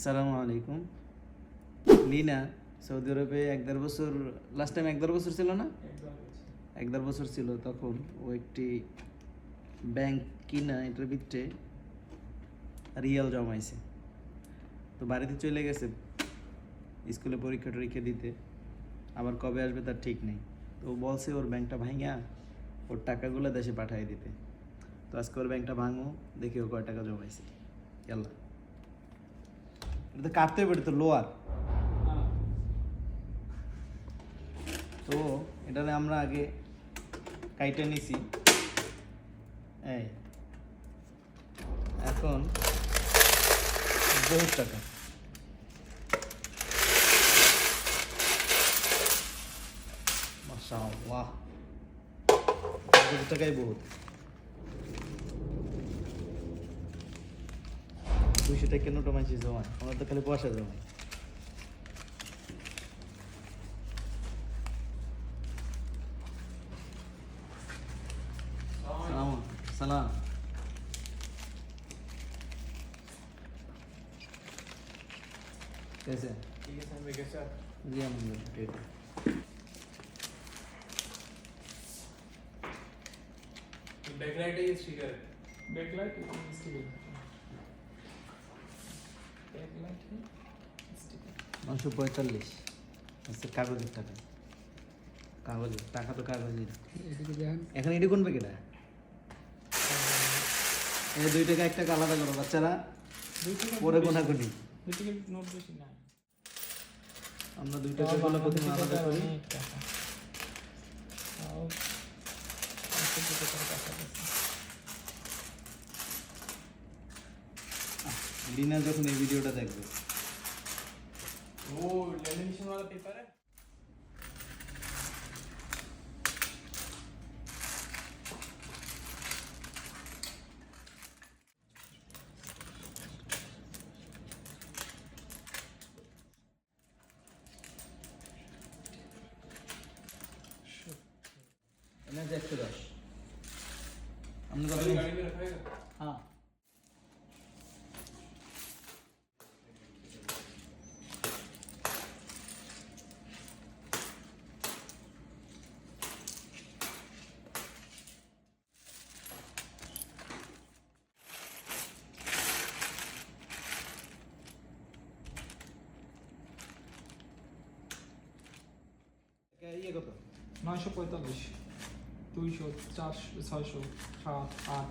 আসসালামু আলাইকুম। লিনা সৌদি আরবে এক দেড় বছর লাস্ট টাইম এক দেড় বছর ছিল না? এক দেড় বছর ছিল। তখন ও একটি ব্যাংক কিনা এটার ভিতরে রিয়াল জমাইছে। তো বাড়িতে চলে গেছে স্কুলে পরীক্ষা টরীক্ষা দিতে। আবার কবে আসবে তার ঠিক নেই। তো ও বলছে ওর ব্যাংকটা ভাঙা ওর টাকাগুলো দেশে পাঠিয়ে দিতে। তো আজকে ওর ব্যাংকটা ভাঙো দেখি ও কয় টাকা জমাইছে। ইয়াল্লা এটা কাটতে হবে তো লোয়ার তো এটা আমরা আগে কাইটা নিছি এই এখন বহুত টাকা মাশাআল্লাহ বহুত টাকাই বহুত দুইশো টাকা নোটা মানছি জমা আমার তো খালি পয়সা জমা সালাম সালাম कैसे ठीक है सर मैं कैसा जी हम ठीक है बैकलाइट है ये स्टिकर बैकलाइट है स्टिकर बैकलाइट है स्टिकर নশো পঁয়তাল্লিশ। আচ্ছা কাগজের টাকা। কাগজের টাকা তো কাগজের এখন এটি কোন? প্যাকেটা এই দুই টাকা এক টাকা আলাদা করো বাচ্চারা। পরে গোনাগুনি নোট বেশি না আমরা দুই টাকা গুলো প্রথমে আলাদা করি। টাকা। তাও একশো টাকার কাছাকাছি লিনা যখন এই ভিডিওটা দেখবে वो लेमिनेशन वाला पेपर है এনে যে একশো দশ আপনি কত गाड़ी নিয়েছেন? में रखाएगा হ্যাঁ কত? নয়শো পঁয়তাল্লিশ। দুইশো চারশো ছয়শো সাত আট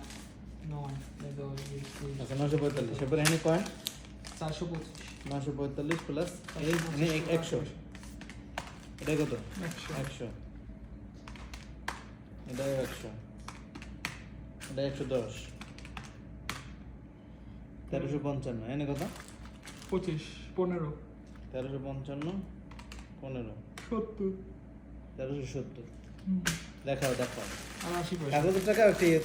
নয় দশ বিশ আচ্ছা নশো পঁয়তাল্লিশ। এরপরে এখানে পয়েন্ট চারশো পঁচিশ। নশো পঁয়তাল্লিশ প্লাস একশো। এটা কত? একশো। একশো। এটা একশো। এটা একশো দশ। তেরোশো পঞ্চান্ন। এনে কত? পঁচিশ পনেরো। তেরোশো পঞ্চান্ন পনেরো। সত্তর। তেরোশো সত্তর। দেখাও দেখাও। আশি টাকা একটি এই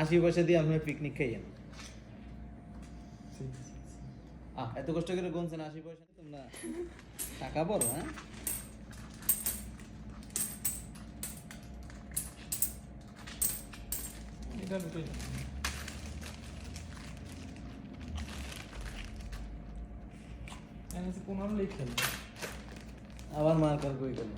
আশি পয়সা? দিয়ে আপনি পিকনিক খাইয়েন। আহ এত কষ্ট করে গুনছেন আশি পয়সা? তোমরা টাকা বড় হ্যাঁ? এটা দুটোই পনেরো লিখে আবার মার্কার কই গেল